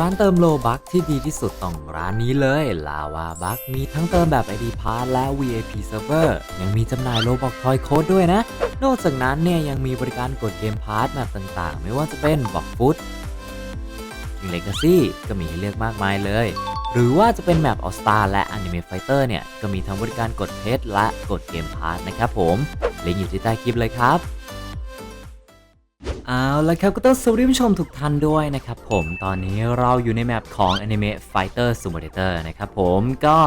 ร้านเติมโลบัคที่ดีที่สุดต้องร้านนี้เลย ลาวาบัคมีทั้งเติมแบบ ID Pass และ VIP Server ยังมีจำหน่ายโลบอกทอยโค้ดด้วยนะ นอกจากนั้นเนี่ยยังมีบริการกดเกมพาร์ทแบบต่างๆ ไม่ว่าจะเป็นบอกฟุตยิงเลกาซี่ก็มีให้เลือกมากมายเลย หรือว่าจะเป็นแมปออสตาและ Anime Fighter เนี่ยก็มีทั้งบริการกดเพชรและกดเกมพาร์ทนะครับผมลิงก์อยู่ที่ใต้คลิปเลยครับ เอาละครับก็ต้องสวัสดีผู้ชมทุกท่านด้วยนะครับผมตอนนี้เราอยู่ในแมปของ Anime Fighter Simulator นะครับผมก็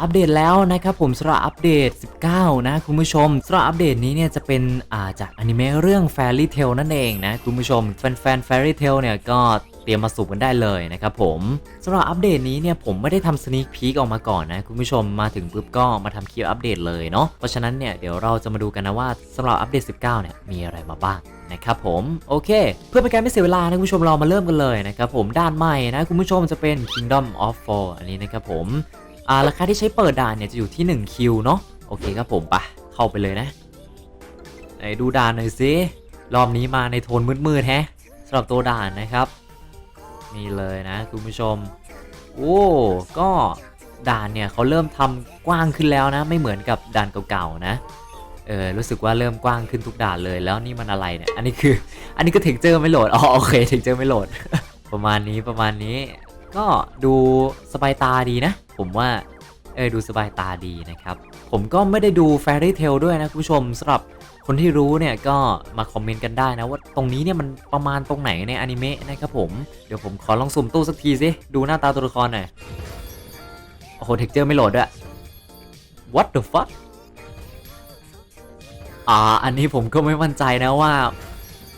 อัปเดตแล้วนะครับผมสำหรับอัปเดต 19 นะคุณผู้ชมสำหรับอัปเดตนี้เนี่ยจะเป็นาจากอนิเมะเรื่อง Fairy Tail นั่นเองนะคุณผู้ชมแฟนๆ Fairy Tail เนี่ยก็ เตรียมมาสูบกันได้เลยนะครับผมสำหรับอัปเดตนี้เนี่ยผมไม่ได้ทำสน a คพี k ออกมาก่อนนะคุณผู้ชมมาถึงปุ๊บก็มาทำคลิปอัปเดตเลยเนาะเพราะฉะนั้นเนี่ยเดี๋ยวเราจะมาดูกันนะว่าสำหรับอัปเดต 19 เนี่ยมีอะไรมาบ้างนะครับผมโอเค เพื่อเป็นการไม่เสียเวลานะคุณผู้ชมเรามาเริ่มกันเลยนะครับผมด้านใหม่นะคุณผู้ชมจะเป็น Kingdom of Four อันนี้นะครับผมอ่าราคาที่ใช้เปิดด่านเนี่ยจะอยู่ที่1คิวเนาะโอเคครับผมปะเข้าไปเลยนะไหนดูด่านหน่อยสิรอบนี้มาในโทนมืดๆแฮะสำหรับตัวด่านนะครับ นี่เลยนะคุณผู้ชม โอ้ก็ด่านเนี่ยเขาเริ่มทำกว้างขึ้นแล้วนะ ไม่เหมือนกับด่านเก่าๆนะเออรู้สึกว่าเริ่มกว้างขึ้นทุกด่านเลยแล้วนี่มันอะไรเนี่ยอันนี้คืออันนี้ก็เทคเจอร์ไม่โหลดอ๋อโอเคเทคเจอร์ไม่โหลด ประมาณนี้ประมาณนี้ ก็ดูสบายตาดีนะ ผมว่า เออดูสบายตาดีนะครับ ผมก็ไม่ได้ดู Fairy Tail ด้วยนะคุณผู้ชมสำหรับคนที่รู้เนี่ยก็มาคอมเมนต์กันได้นะ ว่าตรงนี้เนี่ยมันประมาณตรงไหนในอนิเมะนะครับผม เดี๋ยวผมขอลองสุ่มตู้สักทีสิ ดูหน้าตาตัวละครหน่อย โอ้โหเทคเจอร์ไม่โหลดด้วย What the fuck อ่าอันนี้ผมก็ไม่มั่นใจนะว่า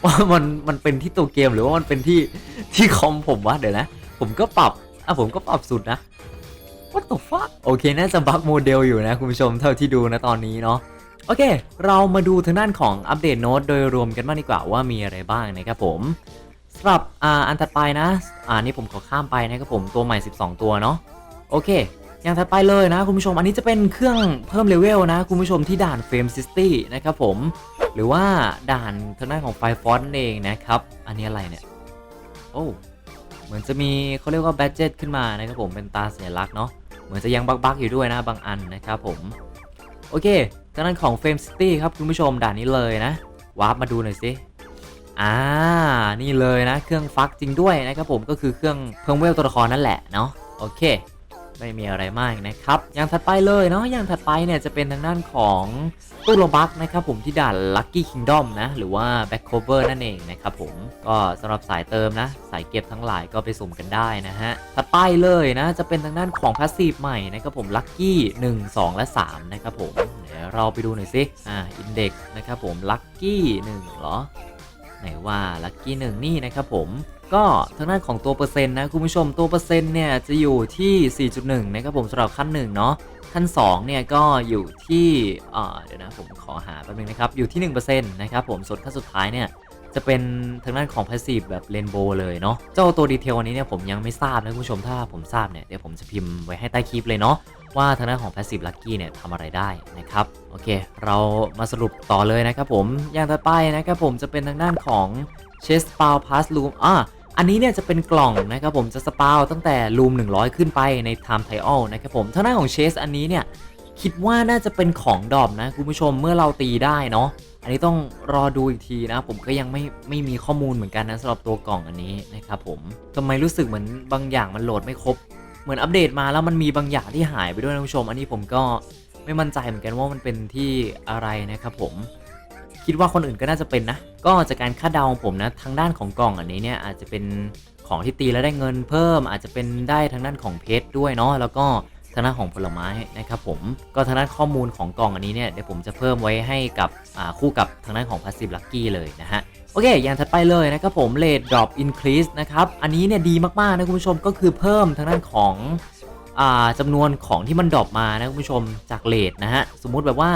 ว่ามันมันเป็นที่ตัวเกมหรือว่ามันเป็นที่ที่คอมผมวะเดี๋ยวนะ ผมก็ปรับอะผมก็ปรับสุดนะ What the fuck โอเค น่าจะบั๊กโมเดลอยู่นะคุณผู้ชมเท่าที่ดูนะตอนนี้เนาะโอเค เรามาดูทางด้านของอัปเดตโน้ตโดยรวมกันบ้างดีกว่าว่ามีอะไรบ้างนะครับผมสำหรับอ่าอันถัดไปนะอ่านี่ผมขอข้ามไปนะครับผมตัวใหม่ 12 ตัวเนาะโอเค อย่างถัดไปเลยนะคุณผู้ชมอันนี้จะเป็นเครื่องเพิ่มเลเวลนะคุณผู้ชมที่ด่านเฟรมซิสตี้นะครับผมหรือว่าด่านทางด้านของไฟฟอนเองนะครับ อันนี้อะไรเนี่ยโอ้เหมือนจะมีเขาเรียกว่าแบดเจ็ตขึ้นมานะครับผมเป็นตาสัญลักษณ์เนาะ เหมือนจะยังบักๆอยู่ด้วยนะบางอันนะครับผม โอเคทางด้านของเฟรมซิตี้ครับคุณผู้ชมด่านนี้เลยนะวาร์ปมาดูหน่อยสิอ่า นี่เลยนะ เครื่องฟักจริงด้วยนะครับผมก็คือเครื่องเพิ่มเวลตัวละครนั่นแหละเนาะโอเค ไม่มีอะไรมากนะครับ อย่างถัดไปเลยเนาะอย่างถัดไปเนี่ยจะเป็นทางด้านของตู้โลบักนะครับผมที่ด่าน Lucky Kingdom นะ หรือว่า Back Cover นั่นเองนะครับผมก็สำหรับสายเติมนะ สายเก็บทั้งหลายก็ไปสุ่มกันได้นะฮะ ถัดไปเลยนะจะเป็นทางด้านของ Passive ใหม่นะครับผม Lucky 1 2 และ 3 นะครับผม เดี๋ยวเราไปดูหน่อยสิอ่า Index นะครับผม Lucky 1เหรอไหนว่า Lucky 1 นี่นะครับผม ก็ทางด้านของตัวเปอร์เซ็นต์นะคุณผู้ชมตัวเปอร์เซ็นต์เนี่ยจะอยู่ที่ 4.1 นะครับผมสำหรับขั้น1เนาะขั้น2เนี่ยก็อยู่ที่เดี๋ยวนะผมขอหาแป๊บนึงนะครับอยู่ที่1%นะครับผมส่วนขั้นสุดท้ายเนี่ยจะเป็นทางด้านของ Passive แบบเรนโบว์เลยเนาะเจ้าตัวดีเทลอันนี้เนี่ยผมยังไม่ทราบนะคุณผู้ชมถ้าผมทราบเนี่ยเดี๋ยวผมจะพิมพ์ไว้ให้ใต้คลิปเลยเนาะว่าทางด้านของ Passive Lucky เนี่ยทำอะไรได้นะครับโอเค เรามาสรุปต่อเลยนะครับผมอย่างต่อไปนะครับผมจะเป็นทางด้านของเชสปาวพาสลูมอ่า อันนี้เนี่ยจะเป็นกล่องนะครับผมจะสปาวตั้งแต่รูม 100 ขึ้นไปใน Time Trial นะครับผมทางด้านของเชสอันนี้เนี่ยคิดว่าน่าจะเป็นของดอบนะคุณผู้ชมเมื่อเราตีได้เนาะอันนี้ต้องรอดูอีกทีนะผมก็ยังไม่ไม่มีข้อมูลเหมือนกันนะสำหรับตัวกล่องอันนี้นะครับผมทำไมรู้สึกเหมือนบางอย่างมันโหลดไม่ครบ เหมือนอัปเดตมาแล้วมันมีบางอย่างที่หายไปด้วยนะคุณผู้ชม อันนี้ผมก็ไม่มั่นใจเหมือนกันว่ามันเป็นที่อะไรนะครับผม คิดว่าคนอื่นก็น่าจะเป็นนะ ก็จากการคาดเดาของผมนะทางด้านของกล่องอันนี้เนี่ยอาจจะเป็นของที่ตีแล้วได้เงินเพิ่ม อาจจะเป็นได้ทางด้านของเพชรด้วยเนาะแล้วก็ทางด้านของผลไม้นะครับผมก็ทางด้านข้อมูลของกล่องอันนี้เนี่ยเดี๋ยวผมจะเพิ่มไว้ให้กับคู่กับทางด้านของ Passive Lucky เลยนะฮะโอเค อย่างถัดไปเลยนะครับผม Rate Drop Increase นะครับ อันนี้เนี่ยดีมาก ๆ นะคุณผู้ชมก็คือเพิ่มทางด้านของอ่าจำนวนของที่มันดรอปมานะคุณผู้ชมจากเลทนะฮะ สมมุติแบบว่า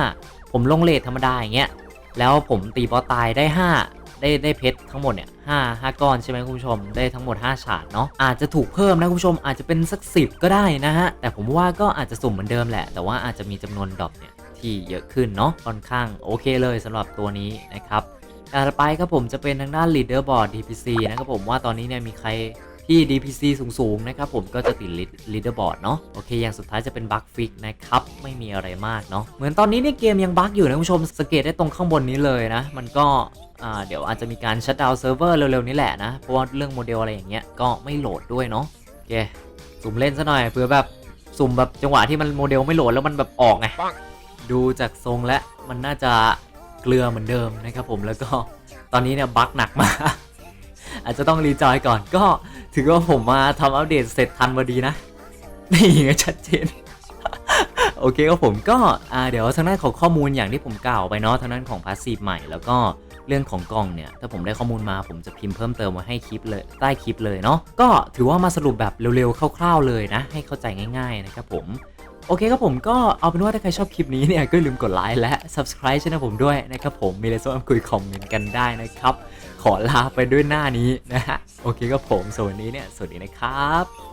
ผมลงเลทธรรมดาอย่างเงี้ย แล้วผมตีบอสตายได้ 5 ได้ได้เพชรทั้งหมดเนี่ยห้าห้าก้อนใช่ไหมคุณผู้ชม ได้ทั้งหมด 5 ฉาดเนาะอาจจะถูกเพิ่มนะคุณผู้ชมอาจจะเป็นสักสิก็ได้นะฮะ แต่ผมว่าก็อาจจะสุ่มเหมือนเดิมแหละ แต่ว่าอาจจะมีจำนวนดรอปเนี่ยที่เยอะขึ้นเนาะค่อนข้างโอเคเลยสำหรับตัวนี้นะครับต่อไปครับผมจะเป็นทางด้าน leaderboard DPC นะครับผมว่าตอนนี้เนี่ยมีใครที่ DPC สูงๆนะครับผมก็จะติดลีดเดอร์บอร์ดเนาะโอเคอย่างสุดท้ายจะเป็นบั๊กฟิกนะครับไม่มีอะไรมากเนาะเหมือนตอนนี้เนี่ยเกมยังบั๊กอยู่นะคุณผู้ชมสังเกตได้ตรงข้างบนนี้เลยนะ มันก็เดี๋ยวอาจจะมีการชั t ดาวน์เซิร์ฟเวอร์เร็วๆนี้แหละนะ เพราะว่าเรื่องโมเดลอะไรอย่างเงี้ยก็ไม่โหลดด้วยเนาะโอเคสุ่มเล่นซะหน่อยเผื่อแบบสุ่มแบบจังหวะที่มันโมเดลไม่โหลดแล้วมันแบบออกไงดูจากทรงและมันน่าจะเกลือเหมือนเดิมนะครับผมแล้วก็ตอนนี้เนี่ยบั๊กหนักมาก อาจจะต้องรีจอยก่อนก็ถือว่าผมมาทำอัปเดตเสร็จทันพอดีนะนี่ชัดเจนโอเคครับผมก็เดี๋ยวทางด้านของข้อมูลอย่างที่ผมกล่าวไปเนาะทางด้านของพาสซีฟใหม่แล้วก็เรื่องของกล่องเนี่ย ถ้าผมได้ข้อมูลมาผมจะพิมพ์เพิ่มเติมไว้ให้คลิปเลยใต้คลิปเลยเนาะก็ถือว่ามาสรุปแบบเร็วๆคร่าวๆเลยนะ ให้เข้าใจง่าย ๆ นะครับผม โอเคครับผมก็เอาเป็นว่าถ้าใครชอบคลิปนี้เนี่ยก็อย่าลืมกดไลค์และ subscribe ช่องผมด้วยนะครับผมมีอะไรสามารถคุยคอมเมนต์กันได้นะครับ ขอลาไปด้วยหน้านี้นะฮะโอเคครับผมส่วนวันนี้เนี่ยสวัสดีนะครับ